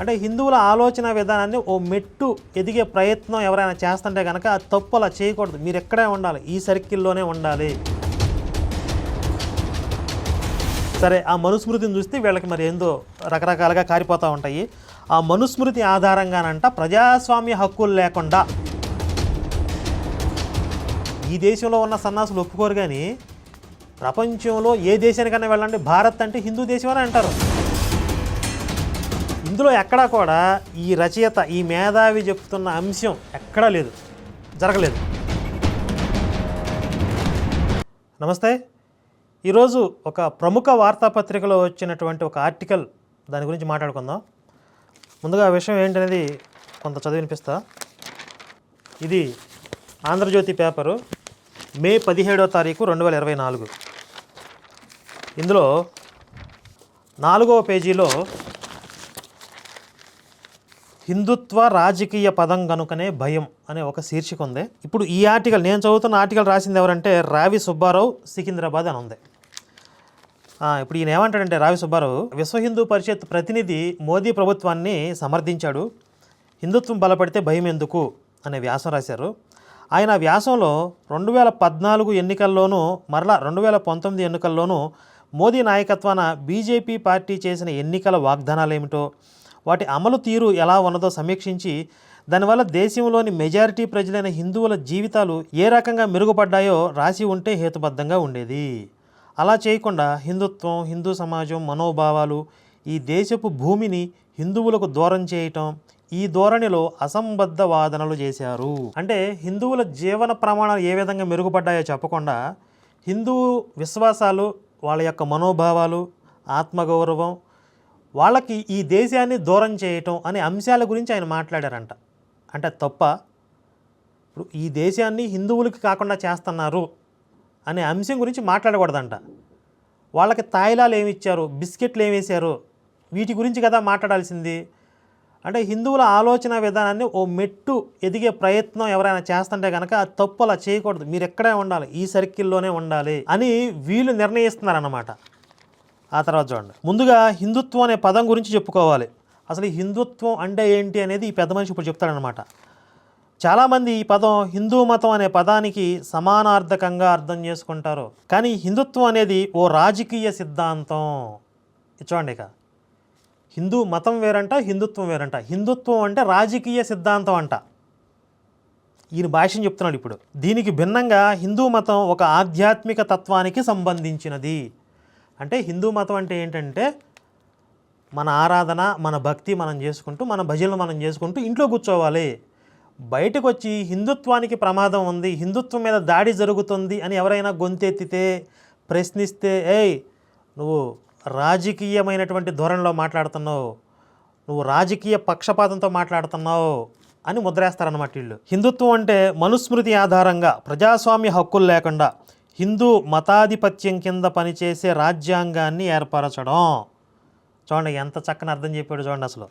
అంటే హిందువుల ఆలోచన విధానాన్ని ఓ మెట్టు ఎదిగే ప్రయత్నం ఎవరైనా చేస్తుంటే కనుక తప్పు అలా చేయకూడదు. మీరు ఎక్కడే ఉండాలి. ఈ సర్కిల్లోనే ఉండాలి. సరే ఆ మనుస్మృతిని చూస్తే వీళ్ళకి మరి ఏందో రకరకాలుగా కారిపోతూ ఉంటాయి. ఆ మనుస్మృతి ఆధారంగానంట ప్రజాస్వామ్య హక్కులు లేకుండా ఈ దేశంలో ఉన్న సన్నాసులు ఒప్పుకోరు కానీ ప్రపంచంలో ఏ దేశానికైనా వెళ్ళండి. భారత్ అంటే హిందూ దేశం అని అంటారు. ఇందులో ఎక్కడా కూడా ఈ రచయిత ఈ మేధావి చెప్తున్న అంశం ఎక్కడా లేదు. జరగలేదు. నమస్తే. ఈరోజు ఒక ప్రముఖ వార్తాపత్రికలో వచ్చినటువంటి ఒక ఆర్టికల్ దాని గురించి మాట్లాడుకుందాం. ముందుగా ఆ విషయం ఏంటనేది కొంత చదివినిపిస్తా ఇది ఆంధ్రజ్యోతి పేపరు మే పదిహేడో తారీఖు రెండు వేల ఇరవై నాలుగు. ఇందులో నాలుగవ పేజీలో హిందుత్వ రాజకీయ పదం గనుకనే భయం అనే ఒక శీర్షిక ఉంది ఇప్పుడు ఈ ఆర్టికల్ నేను చదువుతున్న ఆర్టికల్ రాసింది ఎవరంటే రావి సుబ్బారావు సికింద్రాబాద్ అని ఉంది. ఇప్పుడు ఈయన ఏమంటాడంటే రావి సుబ్బారావు విశ్వ హిందూ పరిషత్ ప్రతినిధి మోదీ ప్రభుత్వాన్ని సమర్థించాడు. హిందుత్వం బలపడితే భయం ఎందుకు? అనే వ్యాసం రాశారు. ఆయన వ్యాసంలో రెండు వేల పద్నాలుగు ఎన్నికల్లోనూ మరలా రెండు వేల పంతొమ్మిది ఎన్నికల్లోనూ మోదీ నాయకత్వాన బీజేపీ పార్టీ చేసిన ఎన్నికల వాగ్దానాలు ఏమిటో వాటి అమలు తీరు ఎలా ఉన్నదో సమీక్షించి దానివల్ల దేశంలోని మెజారిటీ ప్రజలైన హిందువుల జీవితాలు ఏ రకంగా మెరుగుపడ్డాయో రాసి ఉంటే హేతుబద్ధంగా ఉండేది. అలా చేయకుండా హిందుత్వం హిందూ సమాజం మనోభావాలు ఈ దేశపు భూమిని హిందువులకు దూరం చేయటం ఈ ధోరణిలో అసంబద్ధ వాదనలు చేశారు. అంటే హిందువుల జీవన ప్రమాణాలు ఏ విధంగా మెరుగుపడ్డాయో చెప్పకుండా హిందూ విశ్వాసాలు వాళ్ళ యొక్క మనోభావాలు ఆత్మగౌరవం వాళ్ళకి ఈ దేశాన్ని దూరం చేయటం అనే అంశాల గురించి ఆయన మాట్లాడారంట. అంటే తప్ప ఇప్పుడు ఈ దేశాన్ని హిందువులకి కాకుండా చేస్తున్నారు అనే అంశం గురించి మాట్లాడకూడదంట. వాళ్ళకి తాయిలాలు ఏమి ఇచ్చారు? బిస్కెట్లు ఏమి వేశారు? వీటి గురించి కదా మాట్లాడాల్సింది. అంటే హిందువుల ఆలోచన విధానాన్ని ఓ మెట్టు ఎదిగే ప్రయత్నం ఎవరైనా చేస్తుంటే కనుక అది తప్పు అలా చేయకూడదు. మీరు ఎక్కడే ఉండాలి ఈ సర్కిల్లోనే ఉండాలి అని వీళ్ళు నిర్ణయిస్తున్నారన్నమాట. ఆ తర్వాత చూడండి. ముందుగా హిందుత్వం అనే పదం గురించి చెప్పుకోవాలి. అసలు ఈ హిందుత్వం అంటే ఏంటి అనేది ఈ పెద్ద మనిషి ఇప్పుడు చెప్తాడనమాట చాలామంది ఈ పదం హిందూ మతం అనే పదానికి సమానార్థకంగా అర్థం చేసుకుంటారు. కానీ హిందుత్వం అనేది ఓ రాజకీయ సిద్ధాంతం. చూడండి ఇక. హిందూ మతం వేరంట హిందుత్వం వేరంట. హిందుత్వం అంటే రాజకీయ సిద్ధాంతం అంట. ఈయన భాషను చెప్తున్నాడు ఇప్పుడు. దీనికి భిన్నంగా హిందూ మతం ఒక ఆధ్యాత్మిక తత్వానికి సంబంధించినది. అంటే హిందూ మతం అంటే ఏంటంటే మన ఆరాధన మన భక్తి మనం చేసుకుంటూ మన భజనలు మనం చేసుకుంటూ ఇంట్లో కూర్చోవాలి. బయటకు వచ్చి హిందుత్వానికి ప్రమాదం ఉంది హిందుత్వం మీద దాడి జరుగుతుంది అని ఎవరైనా గొంతెత్తితే ప్రశ్నిస్తే ఏయ్ నువ్వు రాజకీయమైనటువంటి ధోరణిలో మాట్లాడుతున్నావు నువ్వు రాజకీయ పక్షపాతంతో మాట్లాడుతున్నావు అని ముద్రేస్తారన్నమాట వీళ్ళు. హిందుత్వం అంటే మనుస్మృతి ఆధారంగా ప్రజాస్వామ్య హక్కులు లేకుండా హిందూ మతాధిపత్యం కింద పనిచేసే రాజ్యాంగాన్ని ఏర్పరచడం. చూడండి ఎంత చక్కని అర్థం చెప్పాడు చూడండి అసలు.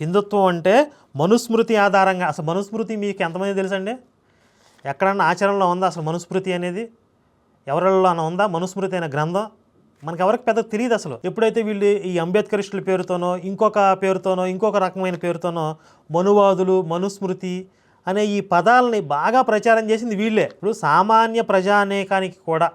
హిందుత్వం అంటే మనుస్మృతి ఆధారంగా అసలు మనుస్మృతి మీకు ఎంతమంది తెలుసండి? ఎక్కడన్నా ఆచరణలో ఉందా అసలు మనుస్మృతి అనేది? ఎవరిలోనో ఉందా మనుస్మృతి అనే గ్రంథం? మనకు ఎవరికి పెద్ద తెలియదు అసలు. ఎప్పుడైతే వీళ్ళు ఈ అంబేద్కరిస్టుల పేరుతోనో ఇంకొక పేరుతోనో ఇంకొక రకమైన పేరుతోనో మనువాదులు మనుస్మృతి అనే ఈ పదాలని బాగా ప్రచారం చేసింది వీళ్ళే. ఇప్పుడు సామాన్య ప్రజానేకానికి కూడా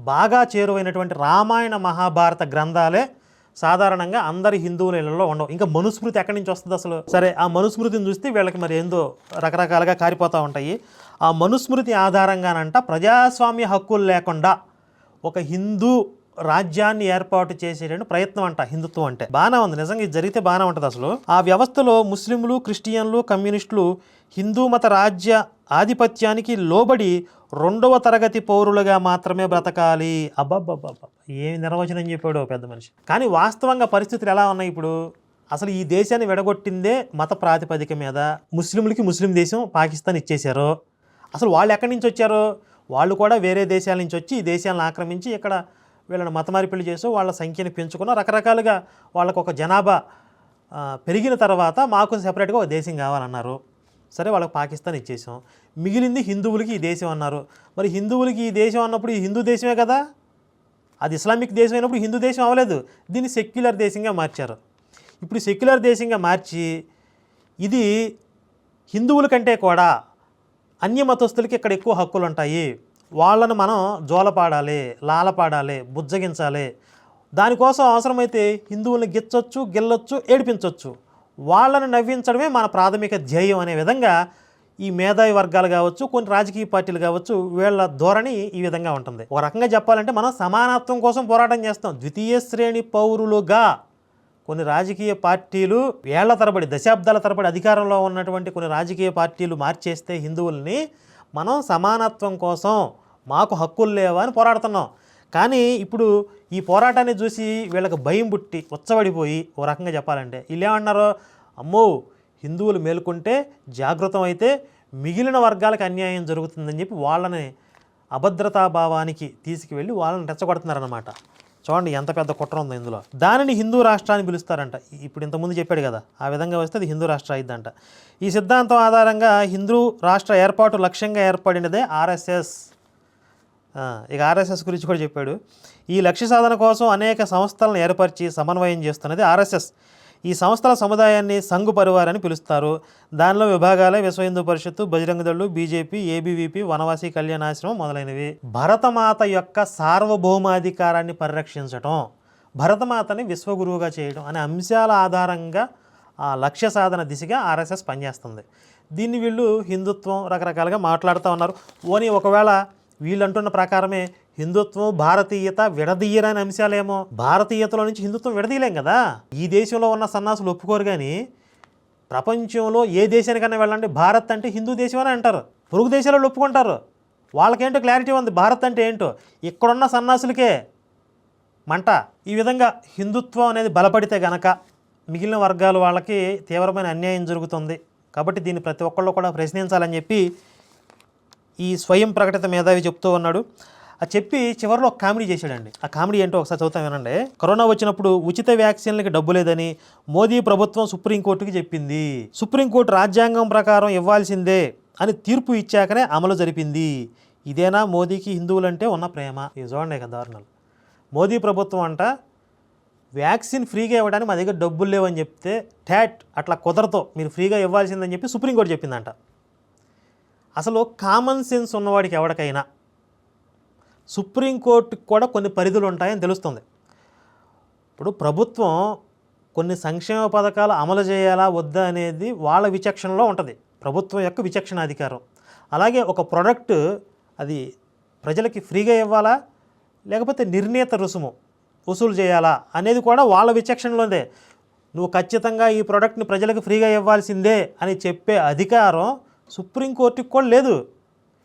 బాగా చేరువైనటువంటి రామాయణ మహాభారత గ్రంథాలే సాధారణంగా అందరి హిందువుల ఇళ్ళలో ఉండవు. ఇంకా మనుస్మృతి ఎక్కడి నుంచి వస్తుంది అసలు? సరే ఆ మనుస్మృతిని చూస్తే వీళ్ళకి మరి ఏందో రకరకాలుగా కారిపోతూ ఉంటాయి. ఆ మనుస్మృతి ఆధారంగానంట ప్రజాస్వామ్య హక్కులు లేకుండా ఒక హిందూ రాజ్యాన్ని ఏర్పాటు చేసేటువంటి ప్రయత్నం అంట హిందుత్వం అంటే. బాగానే ఉంది. నిజంగా ఇది జరిగితే బాగానే ఉంటుంది అసలు. ఆ వ్యవస్థలో ముస్లింలు క్రిస్టియన్లు కమ్యూనిస్టులు హిందూ మత రాజ్య ఆధిపత్యానికి లోబడి రెండవ తరగతి పౌరులుగా మాత్రమే బ్రతకాలి. అబ్బబ్బబ్బబ్బ. ఏమి నిర్వచనం చెప్పాడు పెద్ద మనిషి. కానీ వాస్తవంగా పరిస్థితులు ఎలా ఉన్నాయి ఇప్పుడు? అసలు ఈ దేశాన్ని విడగొట్టిందే మత ప్రాతిపదిక మీద ముస్లింలకి ముస్లిం దేశం పాకిస్తాన్ ఇచ్చేశారు. అసలు వాళ్ళు ఎక్కడి నుంచి వచ్చారో? వాళ్ళు కూడా వేరే దేశాల నుంచి వచ్చి ఈ దేశాలను ఆక్రమించి ఇక్కడ వీళ్ళని మత మార్పిడి చేసి వాళ్ళ సంఖ్యను పెంచుకున్న రకరకాలుగా వాళ్ళకు ఒక జనాభా పెరిగిన తర్వాత మాకు సెపరేట్గా ఒక దేశం కావాలన్నారు. సరే వాళ్ళకి పాకిస్తాన్ ఇచ్చేసాం. మిగిలింది హిందువులకి ఈ దేశం అన్నారు. మరి హిందువులకి ఈ దేశం అన్నప్పుడు ఈ హిందూ దేశమే కదా? అది ఇస్లామిక్ దేశం అయినప్పుడు హిందూ దేశం అవ్వలేదు. దీన్ని సెక్యులర్ దేశంగా మార్చారు. ఇప్పుడు సెక్యులర్ దేశంగా మార్చి ఇది హిందువుల కంటే కూడా అన్య మతస్థులకి ఇక్కడ ఎక్కువ హక్కులు ఉంటాయి వాళ్ళను మనం జోలపాడాలి లాలపాడాలి బుజ్జగించాలి. దానికోసం అవసరమైతే హిందువుల్ని గిచ్చొచ్చు గిల్లొచ్చు ఏడిపించవచ్చు వాళ్ళని నవ్వించడమే మన ప్రాథమిక ధ్యేయం అనే విధంగా ఈ మేధావి వర్గాలు కావచ్చు కొన్ని రాజకీయ పార్టీలు కావచ్చు వీళ్ళ ధోరణి ఈ విధంగా ఉంటుంది. ఒక రకంగా చెప్పాలంటే మనం సమానత్వం కోసం పోరాటం చేస్తాం. ద్వితీయ శ్రేణి పౌరులుగా కొన్ని రాజకీయ పార్టీలు ఏళ్ళ తరబడి దశాబ్దాల తరబడి అధికారంలో ఉన్నటువంటి కొన్ని రాజకీయ పార్టీలు మార్చేస్తే హిందువుల్ని మనం సమానత్వం కోసం మాకు హక్కులు లేవా అని పోరాడుతున్నాం. కానీ ఇప్పుడు ఈ పోరాటాన్ని చూసి వీళ్ళకి భయం పుట్టి ఉచ్చబడిపోయి ఓ రకంగా చెప్పాలంటే వీళ్ళేమన్నారో అమ్మో హిందువులు మేలుకుంటే జాగృతం అయితే మిగిలిన వర్గాలకు అన్యాయం జరుగుతుందని చెప్పి వాళ్ళని అభద్రతాభావానికి తీసుకువెళ్ళి వాళ్ళని రెచ్చగొడుతున్నారనమాట చూడండి ఎంత పెద్ద కుట్ర ఉందో ఇందులో. దానిని హిందూ రాష్ట్రాన్ని పిలుస్తారంట. ఇప్పుడు ఇంతకుముందు చెప్పాడు కదా ఆ విధంగా వస్తే అది హిందూ రాష్ట్ర అయిద్దంట. ఈ సిద్ధాంతం ఆధారంగా హిందూ రాష్ట్ర ఏర్పాటు లక్ష్యంగా ఏర్పడినదే ఆర్ఎస్ఎస్. ఇక ఆర్ఎస్ఎస్ గురించి కూడా చెప్పాడు. ఈ లక్ష్య సాధన కోసం అనేక సంస్థలను ఏర్పరిచి సమన్వయం చేస్తున్నది ఆర్ఎస్ఎస్. ఈ సంస్థల సముదాయాన్ని సంఘు పరివార్ అని పిలుస్తారు. దానిలో విభాగాలే విశ్వ హిందూ పరిషత్తు బజరంగదళ్ళు బీజేపీ ఏబీవీపీ వనవాసి కళ్యాణాశ్రమం మొదలైనవి. భరతమాత యొక్క సార్వభౌమాధికారాన్ని పరిరక్షించటం భరతమాతని విశ్వగురువుగా చేయడం అనే అంశాల ఆధారంగా ఆ లక్ష్య సాధన దిశగా ఆర్ఎస్ఎస్ పనిచేస్తుంది. దీన్ని వీళ్ళు హిందుత్వం రకరకాలుగా మాట్లాడుతూ ఉన్నారు. ఓని ఒకవేళ వీళ్ళు అంటున్న ప్రకారమే హిందుత్వం భారతీయత విడదీయరని అంశాలేమో. భారతీయతలో నుంచి హిందుత్వం విడదీయలేం కదా? ఈ దేశంలో ఉన్న సన్నాసులు ఒప్పుకోరు కానీ ప్రపంచంలో ఏ దేశానికైనా వెళ్ళండి భారత్ అంటే హిందూ దేశం అని అంటారు. పొరుగు దేశాలలో ఒప్పుకుంటారు. వాళ్ళకేంటో క్లారిటీ ఉంది. భారత్ అంటే ఏంటో? ఇక్కడున్న సన్నాసులకే మంట. ఈ విధంగా హిందుత్వం అనేది బలపడితే గనక మిగిలిన వర్గాల వాళ్ళకి తీవ్రమైన అన్యాయం జరుగుతుంది. కాబట్టి దీన్ని ప్రతి ఒక్కళ్ళు కూడా ప్రశ్నించాలని చెప్పి ఈ స్వయం ప్రకటిత మేధావి చెప్తూ ఉన్నాడు. అది చెప్పి చివరిలో ఒక కామెడీ చేశాడండి. ఆ కామెడీ ఏంటో ఒకసారి చదువుతాం వినండి. కరోనా వచ్చినప్పుడు ఉచిత వ్యాక్సిన్లకి డబ్బు లేదని మోదీ ప్రభుత్వం సుప్రీంకోర్టుకి చెప్పింది. సుప్రీంకోర్టు రాజ్యాంగం ప్రకారం ఇవ్వాల్సిందే అని తీర్పు ఇచ్చాకనే అమలు జరిపింది. ఇదేనా మోదీకి హిందువులంటే ఉన్న ప్రేమ? ఇది చూడండి కదా దారుణాలు. మోదీ ప్రభుత్వం అంట వ్యాక్సిన్ ఫ్రీగా ఇవ్వడానికి మా దగ్గర డబ్బులు లేవని చెప్తే ట్యాట్ అట్లా కుదరతో మీరు ఫ్రీగా ఇవ్వాల్సిందని చెప్పి సుప్రీంకోర్టు చెప్పిందంట. అసలు కామన్ సెన్స్ ఉన్నవాడికి ఎవరికైనా సుప్రీంకోర్టుకి కూడా కొన్ని పరిధులు ఉంటాయని తెలుస్తుంది. ఇప్పుడు ప్రభుత్వం కొన్ని సంక్షేమ పథకాలు అమలు చేయాలా వద్దా అనేది వాళ్ళ విచక్షణలో ఉంటుంది. ప్రభుత్వం యొక్క విచక్షణ అధికారం. అలాగే ఒక ప్రోడక్ట్ అది ప్రజలకి ఫ్రీగా ఇవ్వాలా లేకపోతే నిర్ణీత రుసుము వసూలు చేయాలా అనేది కూడా వాళ్ళ విచక్షణలోనే నువ్వు ఖచ్చితంగా ఈ ప్రోడక్ట్ని ప్రజలకు ఫ్రీగా ఇవ్వాల్సిందే అని చెప్పే అధికారం సుప్రీంకోర్టుకి కూడా లేదు.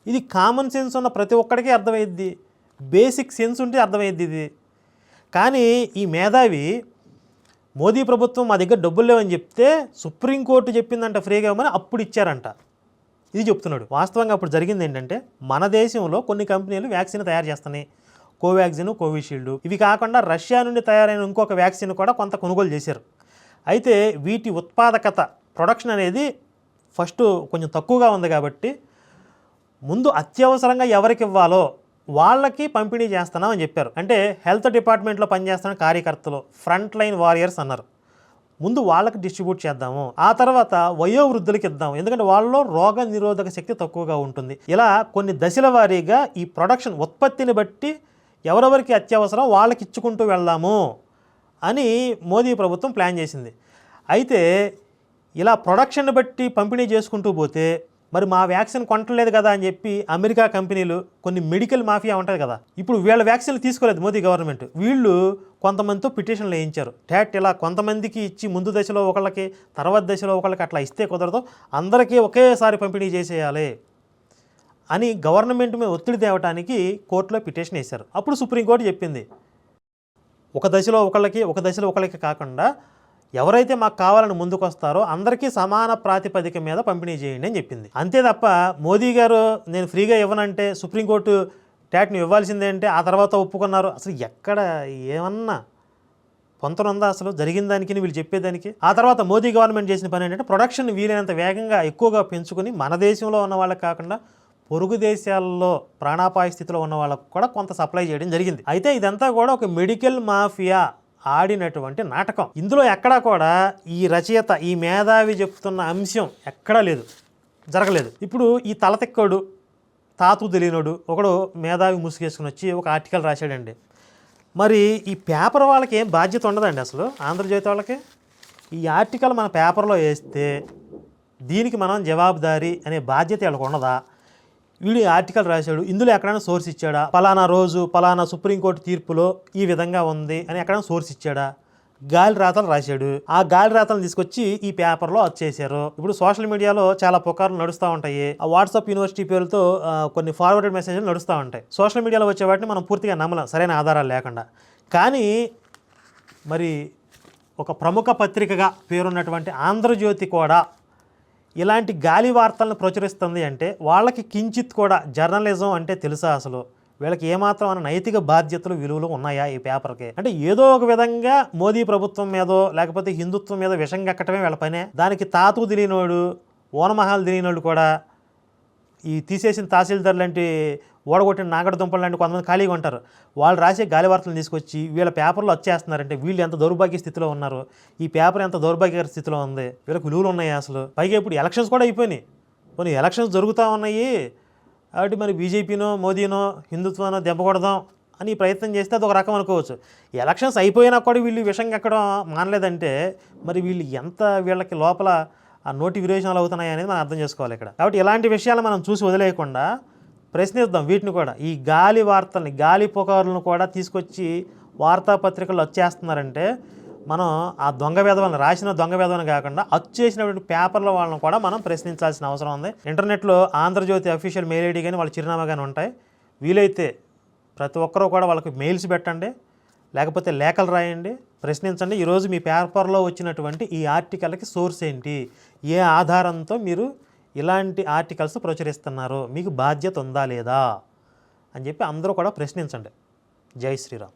ఇది కామన్ సెన్స్ ఉన్న ప్రతి ఒక్కడికి అర్థమైద్ది. బేసిక్ సెన్స్ ఉంటే అర్థమైద్ది ఇది. కానీ ఈ మేధావి మోదీ ప్రభుత్వం మా దగ్గర డబ్బులు లేవని చెప్తే సుప్రీంకోర్టు చెప్పిందంట ఫ్రీగా ఇవ్వమని అప్పుడు ఇచ్చారంట. ఇది చెప్తున్నాడు. వాస్తవంగా అప్పుడు జరిగింది ఏంటంటే మన దేశంలో కొన్ని కంపెనీలు వ్యాక్సిన్ తయారు చేస్తున్నాయి. Covaxin Covishield. ఇవి కాకుండా రష్యా నుండి తయారైన ఇంకొక వ్యాక్సిన్ కూడా కొంత కొనుగోలు చేశారు. అయితే వీటి ఉత్పాదకత ప్రొడక్షన్ అనేది ఫస్ట్ కొంచెం తక్కువగా ఉంది కాబట్టి ముందు అత్యవసరంగా ఎవరికి ఇవ్వాలో వాళ్ళకి పంపిణీ చేస్తున్నాం అని చెప్పారు. అంటే హెల్త్ డిపార్ట్మెంట్లో పనిచేస్తున్న కార్యకర్తలు ఫ్రంట్ లైన్ వారియర్స్ అన్నారు. ముందు వాళ్ళకి డిస్ట్రిబ్యూట్ చేద్దాము. ఆ తర్వాత వయోవృద్ధులకి ఇద్దాము ఎందుకంటే వాళ్ళలో రోగ నిరోధక శక్తి తక్కువగా ఉంటుంది. ఇలా కొన్ని దశల వారీగా ఈ ప్రొడక్షన్ ఉత్పత్తిని బట్టి ఎవరెవరికి అత్యవసరం వాళ్ళకి ఇచ్చుకుంటూ వెళ్దాము అని మోదీ ప్రభుత్వం ప్లాన్ చేసింది. అయితే ఇలా ప్రొడక్షన్ బట్టి పంపిణీ చేసుకుంటూ పోతే మరి మా వ్యాక్సిన్ కొనట్లేదు కదా అని చెప్పి అమెరికా కంపెనీలు కొన్ని మెడికల్ మాఫియా ఉంటుంది కదా. ఇప్పుడు వీళ్ళ వ్యాక్సిన్లు తీసుకోలేదు మోదీ గవర్నమెంట్ వీళ్ళు కొంతమందితో పిటిషన్లు వేయించారు. ట్యాట్ ఇలా కొంతమందికి ఇచ్చి ముందు దశలో ఒకళ్ళకి తర్వాత దశలో ఒకళ్ళకి అట్లా ఇస్తే కుదరదు. అందరికీ ఒకేసారి పంపిణీ చేసేయాలి అని గవర్నమెంట్ మీద ఒత్తిడి తేవటానికి కోర్టులో పిటిషన్ వేశారు. అప్పుడు సుప్రీంకోర్టు చెప్పింది. ఒక దశలో ఒకళ్ళకి ఒక దశలో ఒకళ్ళకి కాకుండా ఎవరైతే మాకు కావాలని ముందుకు వస్తారో అందరికీ సమాన ప్రాతిపదిక మీద పంపిణీ చేయండి అని చెప్పింది. అంతే తప్ప మోదీ గారు నేను ఫ్రీగా ఇవ్వనంటే సుప్రీంకోర్టు ట్యాట్ని ఇవ్వాల్సిందే అంటే ఆ తర్వాత ఒప్పుకున్నారు. అసలు ఎక్కడ ఏమన్నా పొంతనుందా అసలు? జరిగిన దానికి వీళ్ళు చెప్పేదానికి? ఆ తర్వాత మోదీ గవర్నమెంట్ చేసిన పని ఏంటంటే ప్రొడక్షన్ వీలైనంత వేగంగా ఎక్కువగా పెంచుకుని మన దేశంలో ఉన్న వాళ్ళకి కాకుండా పొరుగు దేశాల్లో ప్రాణాపాయ స్థితిలో ఉన్న వాళ్ళకు కూడా కొంత సప్లై చేయడం జరిగింది. అయితే ఇదంతా కూడా ఒక మెడికల్ మాఫియా ఆడినటువంటి నాటకం. ఇందులో ఎక్కడా కూడా ఈ రచయిత ఈ మేధావి చెప్తున్న అంశం ఎక్కడా లేదు జరగలేదు. ఇప్పుడు ఈ తలతిక్కోడు తాతు తెలియనోడు ఒకడు మేధావి ముసుగేసుకుని వచ్చి ఒక ఆర్టికల్ రాశాడండి. మరి ఈ పేపర్ వాళ్ళకి ఏం బాధ్యత ఉండదండి అసలు? ఆంధ్రజ్యోతి వాళ్ళకి? ఈ ఆర్టికల్ మన పేపర్లో వేస్తే దీనికి మనం జవాబుదారీ అనే బాధ్యత వాళ్ళకు ఉండదా? వీడు ఆర్టికల్ రాశాడు ఇందులో ఎక్కడైనా సోర్స్ ఇచ్చాడా? పలానా రోజు పలానా సుప్రీంకోర్టు తీర్పులో ఈ విధంగా ఉంది అని ఎక్కడైనా సోర్స్ ఇచ్చాడా? గాలి రాతలు రాశాడు. ఆ గాలి రాతలు తీసుకొచ్చి ఈ పేపర్లో వచ్చేసారు ఇప్పుడు సోషల్ మీడియాలో చాలా పుకార్లు నడుస్తూ ఉంటాయి. ఆ వాట్సాప్ యూనివర్సిటీ పేరుతో కొన్ని ఫార్వర్డెడ్ మెసేజ్లు నడుస్తూ ఉంటాయి. సోషల్ మీడియాలో వచ్చే వాటిని మనం పూర్తిగా నమ్మలం సరైన ఆధారాలు లేకుండా. కానీ మరి ఒక ప్రముఖ పత్రికగా పేరున్నటువంటి ఆంధ్రజ్యోతి కూడా ఇలాంటి గాలి వార్తలను ప్రచురిస్తుంది అంటే వాళ్ళకి కించిత్ కూడా జర్నలిజం అంటే తెలుసా అసలు? వీళ్ళకి ఏమాత్రం అన్న నైతిక బాధ్యతలు విలువలు ఉన్నాయా ఈ పేపర్కి? అంటే ఏదో ఒక విధంగా మోదీ ప్రభుత్వం మీదో లేకపోతే హిందుత్వం మీద విషం కక్కటమే వీళ్ళ పనే. దానికి తాతు తెలియనోడు ఓనమహాలు తెలియనోడు కూడా ఈ తీసేసిన తహసీల్దార్ లాంటి ఓడగొట్టిన నాగడ దుంపలు లాంటి కొంతమంది ఖాళీగా ఉంటారు. వాళ్ళు రాసే గాలి వార్తలు తీసుకొచ్చి వీళ్ళ పేపర్లు వచ్చేస్తున్నారంటే వీళ్ళు ఎంత దౌర్భాగ్య స్థితిలో ఉన్నారు? ఈ పేపర్ ఎంత దౌర్భాగ్య స్థితిలో ఉంది? వీళ్ళకి విలువలు ఉన్నాయి అసలు? పైగా ఇప్పుడు ఎలక్షన్స్ కూడా అయిపోయినాయి. కొన్ని ఎలక్షన్స్ జరుగుతూ ఉన్నాయి. కాబట్టి మరి బీజేపీనో మోదీనో హిందుత్వానో దెబ్బకొడదాం అని ప్రయత్నం చేస్తే అది ఒక రకం అనుకోవచ్చు. ఎలక్షన్స్ అయిపోయినా కూడా వీళ్ళు విషం ఎక్కడం మానలేదంటే మరి వీళ్ళు ఎంత వీళ్ళకి లోపల ఆ నోటి విరేచనాలు అవుతున్నాయి అనేది మనం అర్థం చేసుకోవాలి ఇక్కడ. కాబట్టి ఇలాంటి విషయాలు మనం చూసి వదిలేయకుండా ప్రశ్నిద్దాం వీటిని కూడా. ఈ గాలి వార్తల్ని గాలి పుకారులను కూడా తీసుకొచ్చి వార్తాపత్రికలు వచ్చేస్తున్నారంటే మనం ఆ దొంగ వేదవలను రాసిన దొంగ వేదవని కాకుండా వచ్చేసినటువంటి పేపర్ల వాళ్ళని కూడా మనం ప్రశ్నించాల్సిన అవసరం ఉంది. ఇంటర్నెట్లో ఆంధ్రజ్యోతి అఫీషియల్ మెయిల్ ఐడి కానీ వాళ్ళ చిరునామా కానీ ఉంటాయి. వీలైతే ప్రతి ఒక్కరూ కూడా వాళ్ళకి మెయిల్స్ పెట్టండి లేకపోతే లేఖలు రాయండి ప్రశ్నించండి. ఈరోజు మీ పేపర్లో వచ్చినటువంటి ఈ ఆర్టికల్కి సోర్స్ ఏంటి? ఏ ఆధారంతో మీరు ఇలాంటి ఆర్టికల్స్ ప్రచురిస్తున్నారు. మీకు బాధ్యత ఉందా లేదా? అని చెప్పి అందరూ కూడా ప్రశ్నించండి. జై శ్రీరామ్.